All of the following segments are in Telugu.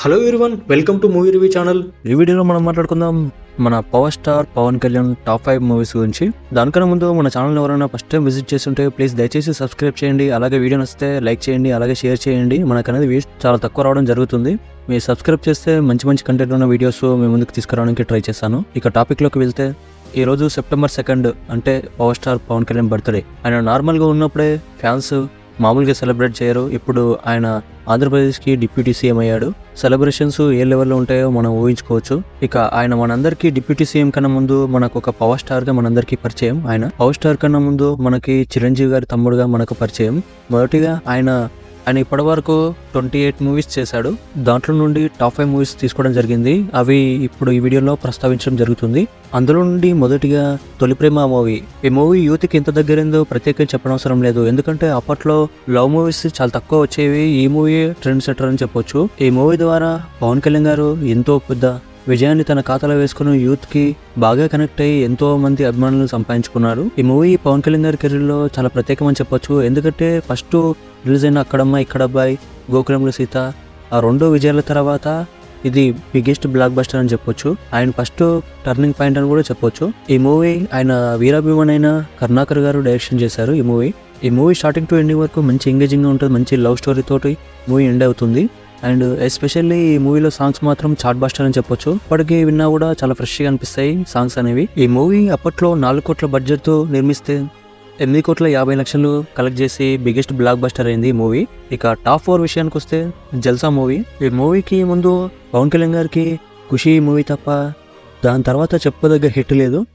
Hello everyone welcome to movie review channel ఈ వీడియోలో మనం మాట్లాడుకుందాం మన power star Pawan Kalyan top five movies గురించి. దానికన్నా ముందు మన ఛానల్ ఎవరైనా ఫస్ట్ టైం విజిట్ చేస్తుంటే ప్లీజ్ దయచేసి సబ్స్క్రైబ్ చేయండి అలాగే వీడియో నచ్చితే లైక్ చేయండి అలాగే షేర్ చేయండి. మనకు అనేది వ్యూస్ చాలా తక్కువ రావడం జరుగుతుంది. మీరు సబ్స్క్రైబ్ చేస్తే మంచి మంచి కంటెంట్ ఉన్న వీడియోస్ మీ ముందుకు తీసుకురావడానికి ట్రై చేస్తాను. ఇక టాపిక్లోకి వెళ్తే ఈ రోజు సెప్టెంబర్ సెకండ్ అంటే power star Pawan Kalyan birthday ఆయన నార్మల్గా ఉన్నప్పుడే ఫ్యాన్స్ మామూలుగా సెలబ్రేట్ చేయరు. ఇప్పుడు ఆయన ఆంధ్రప్రదేశ్కి డిప్యూటీ సీఎం అయ్యాడు. సెలబ్రేషన్స్ ఏ లెవెల్లో ఉంటాయో మనం ఊహించుకోవచ్చు. ఇక ఆయన మనందరికీ డిప్యూటీ సీఎం కన్నా ముందు మనకు ఒక పవర్ స్టార్గా మనందరికీ పరిచయం. ఆయన పవర్ స్టార్ కన్నా ముందు మనకి చిరంజీవి గారి తమ్ముడుగా మనకు పరిచయం. మొదటిగా ఆయన ఆయన ఇప్పటి వరకు ట్వంటీ ఎయిట్ మూవీస్ చేశాడు. దాంట్లో నుండి టాప్ ఫైవ్ మూవీస్ తీసుకోవడం జరిగింది. అవి ఇప్పుడు ఈ వీడియోలో ప్రస్తావించడం జరుగుతుంది. అందులో నుండి మొదటిగా తొలి ప్రేమ మూవీ. ఈ మూవీ యూత్కి ఎంత దగ్గరైందో ప్రత్యేకంగా చెప్పనవసరం లేదు. ఎందుకంటే అప్పట్లో లవ్ మూవీస్ చాలా తక్కువ వచ్చేవి. ఈ మూవీ ట్రెండ్ సెటర్ అని చెప్పొచ్చు. ఈ మూవీ ద్వారా పవన్ కళ్యాణ్ గారు ఎంతో పెద్ద విజయాన్ని తన ఖాతాలో వేసుకుని యూత్కి బాగా కనెక్ట్ అయ్యి ఎంతో మంది అభిమానులు సంపాదించుకున్నారు. ఈ మూవీ పవన్ కళ్యాణ్ గారి కెరీర్లో చాలా ప్రత్యేకమని చెప్పొచ్చు. ఎందుకంటే ఫస్ట్ రిలీజ్ అయిన అక్కడమ్మ ఇక్కడ అబ్బాయి గోకులంలో సీత ఆ రెండో విజయాల తర్వాత ఇది బిగ్గెస్ట్ బ్లాక్ బస్టర్ అని చెప్పొచ్చు. ఆయన ఫస్ట్ టర్నింగ్ పాయింట్ అని కూడా చెప్పొచ్చు. ఈ మూవీ ఆయన వీరాభిమాన్ అయిన కరుణాకర్ గారు డైరెక్షన్ చేశారు ఈ మూవీ. ఈ మూవీ స్టార్టింగ్ టు ఎండింగ్ వరకు మంచి ఎంగేజింగ్గా ఉంటుంది మంచి లవ్ స్టోరీ తోటి మూవీ ఎండ్ అవుతుంది. అండ్ ఎస్పెషల్లీ ఈ మూవీలో సాంగ్స్ మాత్రం చాట్ బాస్టర్ అని చెప్పొచ్చు. ఇప్పటికీ విన్నా కూడా చాలా ఫ్రెష్గా అనిపిస్తాయి సాంగ్స్ అనేవి. ఈ మూవీ అప్పట్లో నాలుగు కోట్ల బడ్జెట్తో నిర్మిస్తే ఎనిమిది కోట్ల యాభై లక్షలు కలెక్ట్ చేసి బిగ్గెస్ట్ బ్లాక్ బస్టర్ అయింది ఈ మూవీ. ఇక టాప్ ఫోర్ విషయానికి వస్తే జల్సా మూవీ. ఈ మూవీకి ముందు పవన్ కళ్యాణ్ గారికి ఖుషి మూవీ తప్ప దాని తర్వాత చెప్పదగ్గ హిట్ లేదు.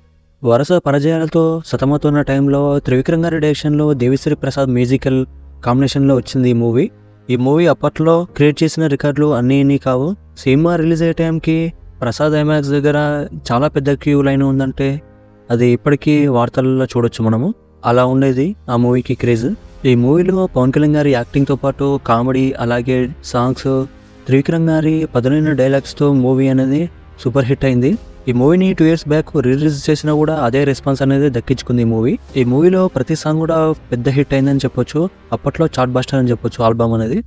వరుస పరాజయాలతో ఉన్న టైంలో త్రివిక్రమ్ గారి డైరెక్షన్లో దేవిశ్రీ ప్రసాద్ మ్యూజికల్ కాంబినేషన్లో వచ్చింది ఈ మూవీ. ఈ మూవీ అప్పట్లో క్రియేట్ చేసిన రికార్డులు అన్నీ ఇన్ని కావు? సినిమా రిలీజ్ అయ్యే టైంకి ప్రసాద్ ఐమాక్స్ దగ్గర చాలా పెద్ద క్యూ లైన్ ఉందంటే అది ఇప్పటికీ వార్తల్లో చూడొచ్చు మనము. అలా ఉండేది ఆ మూవీకి క్రేజ్. ఈ మూవీలో పవన్ కళ్యాణ్ గారి యాక్టింగ్తో పాటు కామెడీ అలాగే సాంగ్స్ త్రివిక్రమ్ గారి పదునైన డైలాగ్స్తో మూవీ అనేది సూపర్ హిట్ అయింది. ఈ మూవీని టూ ఇయర్స్ బ్యాక్ రిలీజ్ చేసినా కూడా అదే రెస్పాన్స్ అనేది దక్కించుకుంది ఈ మూవీ. ఈ మూవీలో ప్రతి సాంగ్ కూడా పెద్ద హిట్ అయిందని చెప్పొచ్చు. అప్పట్లో చాట్ బాస్టర్ అని చెప్పొచ్చు ఆల్బమ్ అనేది.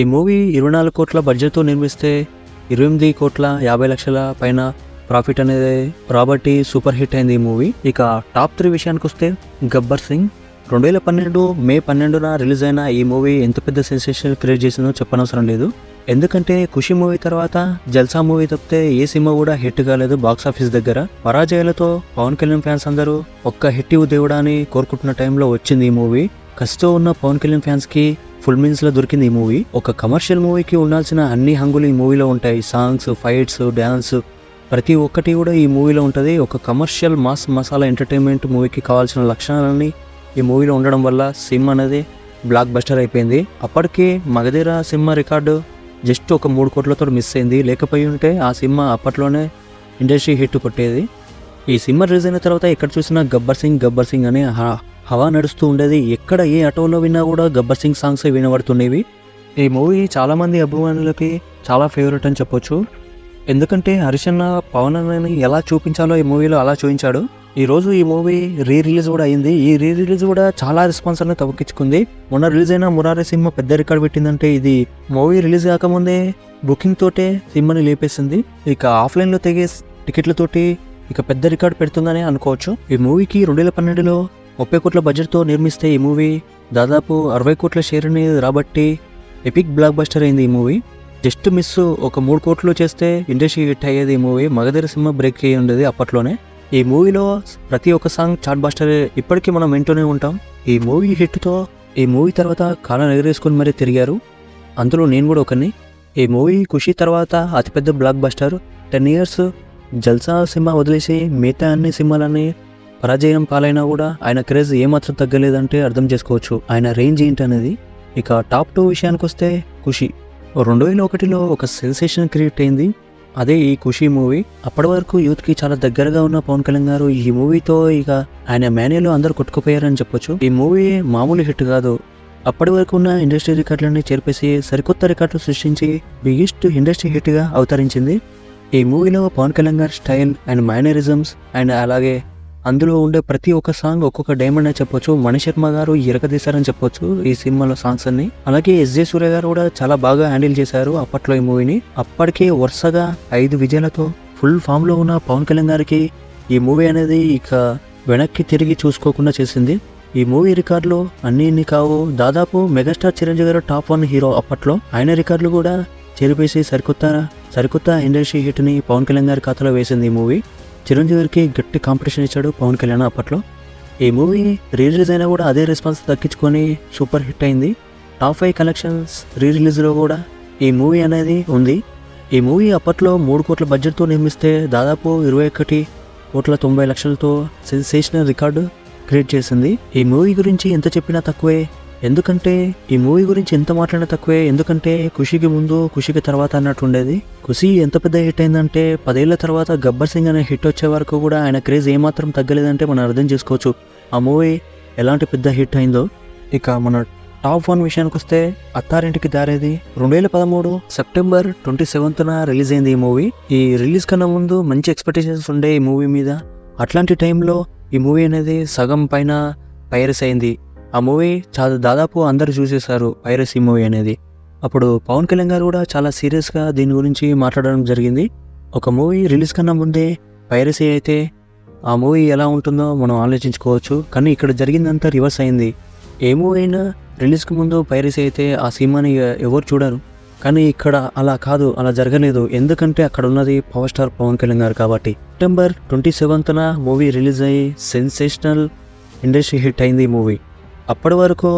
ఈ మూవీ ఇరవై నాలుగు కోట్ల బడ్జెట్తో నిర్మిస్తే ఇరవై ఎనిమిది కోట్ల యాభై లక్షల పైన ప్రాఫిట్ అనేది రాబట్టి సూపర్ హిట్ అయింది ఈ మూవీ. ఇక టాప్ త్రీ విషయానికి వస్తే గబ్బర్ సింగ్ రెండు వేల పన్నెండు మే పన్నెండున రిలీజ్ అయిన ఈ మూవీ ఎంత పెద్ద సెన్సేషన్ క్రియేట్ చేసిందో చెప్పనవసరం లేదు. ఎందుకంటే ఖుషి మూవీ తర్వాత జల్సా మూవీ తప్పితే ఏ సినిమా కూడా హిట్ కాలేదు బాక్స్ ఆఫీస్ దగ్గర. పరాజయాలతో పవన్ కళ్యాణ్ ఫ్యాన్స్ అందరూ ఒక్క హిట్ దేవుడా అని కోరుకుంటున్న టైంలో వచ్చింది ఈ మూవీ. కసితో ఉన్న పవన్ కళ్యాణ్ ఫ్యాన్స్కి ఫుల్ మీన్స్లో దొరికింది ఈ మూవీ. ఒక కమర్షియల్ మూవీకి ఉండాల్సిన అన్ని హంగులు ఈ మూవీలో ఉంటాయి. సాంగ్స్ ఫైట్స్ డ్యాన్స్ ప్రతి ఒక్కటి కూడా ఈ మూవీలో ఉంటుంది. ఒక కమర్షియల్ మాస్ మసాలా ఎంటర్టైన్మెంట్ మూవీకి కావాల్సిన లక్షణాలన్నీ ఈ మూవీలో ఉండడం వల్ల సిమ్ అనేది బ్లాక్ బస్టర్ అయిపోయింది. అప్పటికి మగధీర సినిమా రికార్డు జస్ట్ ఒక మూడు కోట్లతో మిస్ అయింది. లేకపోయి ఉంటే ఆ సినిమా అప్పట్లోనే ఇండస్ట్రీ హిట్ కొట్టేది. ఈ సినిమా రిలీజ్ అయిన తర్వాత ఎక్కడ చూసినా గబ్బర్ సింగ్ గబ్బర్ సింగ్ అనే హ- హవా నడుస్తూ ఉండేది. ఎక్కడ ఏ ఆటోలో విన్నా కూడా గబ్బర్ సింగ్ సాంగ్స్ వినబడుతుండేవి. ఈ మూవీ చాలామంది అభిమానులకి చాలా ఫేవరెట్ అని చెప్పొచ్చు. ఎందుకంటే హరిశన్న పవన్ ఎలా చూపించాలో ఈ మూవీలో అలా చూపించాడు. ఈరోజు ఈ మూవీ రీ రిలీజ్ కూడా అయింది. ఈ రీ రిలీజ్ కూడా చాలా రెస్పాన్స్ అనేది తవ్వకించుకుంది మొన్న రిలీజ్ అయిన మురారి సినిమా పెద్ద రికార్డ్ పెట్టిందంటే ఇది మూవీ రిలీజ్ కాకముందే బుకింగ్ తోటే సినిమాని లేపేసింది. ఇక ఆఫ్లైన్లో తెగే టికెట్లతోటి ఇక పెద్ద రికార్డ్ పెడుతుందని అనుకోవచ్చు. ఈ మూవీకి రెండు వేల పన్నెండులో ముప్పై కోట్ల బడ్జెట్తో నిర్మిస్తే ఈ మూవీ దాదాపు అరవై కోట్ల షేర్ని రాబట్టి ఎపిక్ బ్లాక్ బస్టర్ అయింది ఈ మూవీ. జస్ట్ మిస్ ఒక మూడు కోట్లు చేస్తే ఇండస్ట్రీ హిట్ అయ్యేది ఈ మూవీ. మగధీర సినిమా బ్రేక్ అయ్యి ఉండేది అప్పట్లోనే. ఈ మూవీలో ప్రతి ఒక్క సాంగ్ చాట్ బాస్టర్ ఇప్పటికీ మనం వింటూనే ఉంటాం. ఈ మూవీ హిట్తో ఈ మూవీ తర్వాత కాలం ఎగరేసుకొని మరీ తిరిగారు. అందులో నేను కూడా ఒకరిని. ఈ మూవీ ఖుషి తర్వాత అతిపెద్ద blockbuster ten years Jalsa సినిమా వదిలేసి మిగతా అన్ని సినిమాలన్నీ పరాజయం పాలైనా కూడా ఆయన క్రేజ్ ఏమాత్రం తగ్గలేదంటే అర్థం చేసుకోవచ్చు. ఆయన రేంజ్ ఏంటనేది ఇక టాప్ టూ విషయానికి వస్తే ఖుషి. రెండు వేల ఒకటిలో ఒక సెన్సేషన్ క్రియేట్ అయింది. అదే ఈ ఖుషీ మూవీ. అప్పటి వరకు యూత్కి చాలా దగ్గరగా ఉన్న పవన్ కళ్యాణ్ గారు ఈ మూవీతో ఇక ఆయన మేనేలో అందరు కొట్టుకుపోయారని చెప్పొచ్చు. ఈ మూవీ మామూలు హిట్ కాదు. అప్పటి వరకు ఉన్న ఇండస్ట్రీ రికార్డులన్నీ చేర్పేసి సరికొత్త రికార్డులు సృష్టించి బిగ్గెస్ట్ ఇండస్ట్రీ హిట్గా అవతరించింది. ఈ మూవీలో పవన్ కళ్యాణ్ గారి స్టైల్ అండ్ మైనరిజమ్స్ అండ్ అలాగే అందులో ఉండే ప్రతి ఒక్క సాంగ్ ఒక్కొక్క డైమండ్ అని చెప్పొచ్చు. మణిశర్మ గారు ఎరగదీశారని చెప్పొచ్చు ఈ సినిమాలో సాంగ్స్ అన్ని. అలాగే ఎస్ జే సూర్య గారు కూడా చాలా బాగా హ్యాండిల్ చేశారు అప్పట్లో ఈ మూవీని అప్పటికే వరుసగా ఐదు విజయాలతో ఫుల్ ఫామ్లో ఉన్న పవన్ కళ్యాణ్ గారికి ఈ మూవీ అనేది ఇక వెనక్కి తిరిగి చూసుకోకుండా చేసింది. ఈ మూవీ రికార్డులు అన్ని ఇన్ని కావు. దాదాపు మెగాస్టార్ చిరంజీవి గారు టాప్ వన్ హీరో అప్పట్లో. ఆయన రికార్డులు కూడా చెరిపేసి సరికొత్త సరికొత్త ఇండస్ట్రీ హిట్ని పవన్ కళ్యాణ్ గారి ఖాతాలో వేసింది ఈ మూవీ చిరంజీవి గారికి గట్టి కాంపిటీషన్ ఇచ్చాడు పవన్ కళ్యాణ్ అప్పట్లో. ఈ మూవీ రీ రిలీజ్ అయినా కూడా అదే రెస్పాన్స్ దక్కించుకొని సూపర్ హిట్ అయింది. టాప్ ఫైవ్ కలెక్షన్స్ రీ రిలీజ్లో కూడా ఈ మూవీ అనేది ఉంది. ఈ మూవీ అప్పట్లో మూడు కోట్ల బడ్జెట్తో నిర్మిస్తే దాదాపు ఇరవై ఒకటి కోట్ల తొంభై లక్షలతో సెన్సేషనల్ రికార్డు క్రియేట్ చేసింది. ఈ మూవీ గురించి ఎంత చెప్పినా తక్కువే. ఎందుకంటే ఈ మూవీ గురించి ఎంత మాట్లాడినా తక్కువే. ఎందుకంటే ఖుషికి ముందు ఖుషికి తర్వాత అన్నట్టు ఉండేది. ఖుషి ఎంత పెద్ద హిట్ అయిందంటే పదేళ్ళ తర్వాత గబ్బర్ సింగ్ అనే హిట్ వచ్చే వరకు కూడా ఆయన క్రేజ్ ఏమాత్రం తగ్గలేదంటే మనం అర్థం చేసుకోవచ్చు. ఆ మూవీ ఎలాంటి పెద్ద హిట్ అయిందో. ఇక మన టాప్ వన్ విషయానికి వస్తే అత్తారింటికి దారేది రెండు వేల పదమూడు సెప్టెంబర్ ట్వంటీ సెవెంత్న రిలీజ్ అయింది ఈ మూవీ. ఈ రిలీజ్ కన్నా ముందు మంచి ఎక్స్పెక్టేషన్స్ ఉండే ఈ మూవీ మీద. అట్లాంటి టైంలో ఈ మూవీ అనేది సగం పైన పైరస్ అయింది. ఆ మూవీ చాలా దాదాపు అందరు చూసేశారు పైరసీ మూవీ అనేది. అప్పుడు పవన్ కళ్యాణ్ గారు కూడా చాలా సీరియస్గా దీని గురించి మాట్లాడడం జరిగింది. ఒక మూవీ రిలీజ్ కన్నా ముందే పైరసీ అయితే ఆ మూవీ ఎలా ఉంటుందో మనం ఆలోచించుకోవచ్చు. కానీ ఇక్కడ జరిగిందంతా రివర్స్ అయింది. ఏ మూవీ అయినా రిలీజ్కి ముందు పైరసీ అయితే ఆ సినిమాని ఎవరు చూడరు. కానీ ఇక్కడ అలా కాదు అలా జరగలేదు. ఎందుకంటే అక్కడ ఉన్నది పవర్ స్టార్ పవన్ కళ్యాణ్ గారు కాబట్టి. సెప్టెంబర్ ట్వంటీ సెవెంత్న మూవీ రిలీజ్ అయ్యి సెన్సేషనల్ ఇండస్ట్రీ హిట్ అయింది ఈ మూవీ. అప్పటి వరకు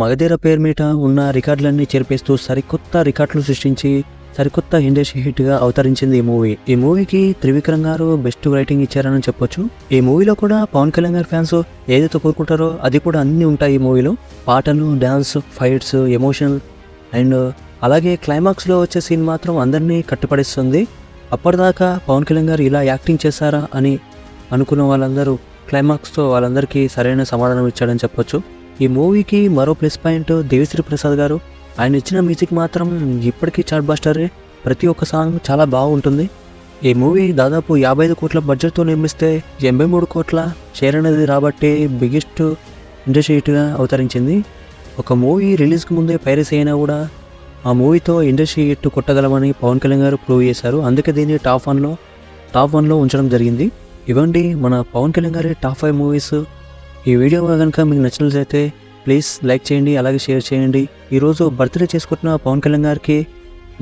మగధీర పేరు మీద ఉన్న రికార్డులన్నీ చెరిపేస్తూ సరికొత్త రికార్డులు సృష్టించి సరికొత్త ఇండస్ట్రీ హిట్గా అవతరించింది ఈ మూవీ. ఈ మూవీకి త్రివిక్రమ్ గారు బెస్ట్ రైటింగ్ ఇచ్చారని చెప్పొచ్చు. ఈ మూవీలో కూడా పవన్ కళ్యాణ్ గారి ఫ్యాన్స్ ఏదైతే కోరుకుంటారో అది కూడా అన్నీ ఉంటాయి ఈ మూవీలో. పాటలు డ్యాన్స్ ఫైట్స్ ఎమోషనల్ అండ్ అలాగే క్లైమాక్స్లో వచ్చే సీన్ మాత్రం అందరినీ కట్టుపడిస్తుంది అప్పటిదాకా పవన్ కళ్యాణ్ గారు ఇలా యాక్టింగ్ చేశారా అని అనుకున్న వాళ్ళందరూ క్లైమాక్స్తో వాళ్ళందరికీ సరైన సమాధానం ఇచ్చాడని చెప్పొచ్చు. ఈ మూవీకి మరో ప్లస్ పాయింట్ దేవిశ్రీ ప్రసాద్ గారు. ఆయన ఇచ్చిన మ్యూజిక్ మాత్రం ఇప్పటికీ చాట్ బాస్టరే. ప్రతి ఒక్క సాంగ్ చాలా బాగుంటుంది. ఈ మూవీ దాదాపు యాభై ఐదు కోట్ల బడ్జెట్తో నిర్మిస్తే ఎనభై మూడు కోట్ల షేర్ అనేది రాబట్టే బిగ్గెస్ట్ ఇండస్ట్రీ హిట్గా అవతరించింది. ఒక మూవీ రిలీజ్కి ముందే పైరసీ అయినా కూడా ఆ మూవీతో ఇండస్ట్రీ హిట్ కొట్టగలమని పవన్ కళ్యాణ్ గారు ప్రూవ్ చేశారు. అందుకే దీన్ని టాప్ వన్లో టాప్ వన్లో ఉంచడం జరిగింది. ఇవ్వండి మన పవన్ కళ్యాణ్ గారి టాప్ ఫైవ్ మూవీస్. ఈ వీడియో కనుక మీకు నచ్చినట్లయితే ప్లీజ్ లైక్ చేయండి అలాగే షేర్ చేయండి. ఈరోజు బర్త్డే చేసుకుంటున్న పవన్ కళ్యాణ్ గారికి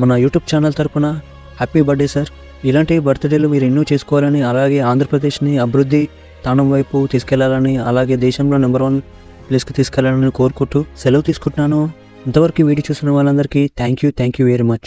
మన యూట్యూబ్ ఛానల్ తరపున హ్యాపీ బర్త్డే సార్. ఇలాంటి బర్త్డేలు మీరు ఎన్నో చేసుకోవాలని అలాగే ఆంధ్రప్రదేశ్ని అభివృద్ధి తాణం వైపు తీసుకెళ్ళాలని అలాగే దేశంలో నెంబర్ వన్ ప్లేస్కి తీసుకెళ్ళాలని కోరుకుంటూ సెలవు తీసుకుంటున్నాను. ఇంతవరకు వీడియో చూసిన వాళ్ళందరికీ thank you thank you very much.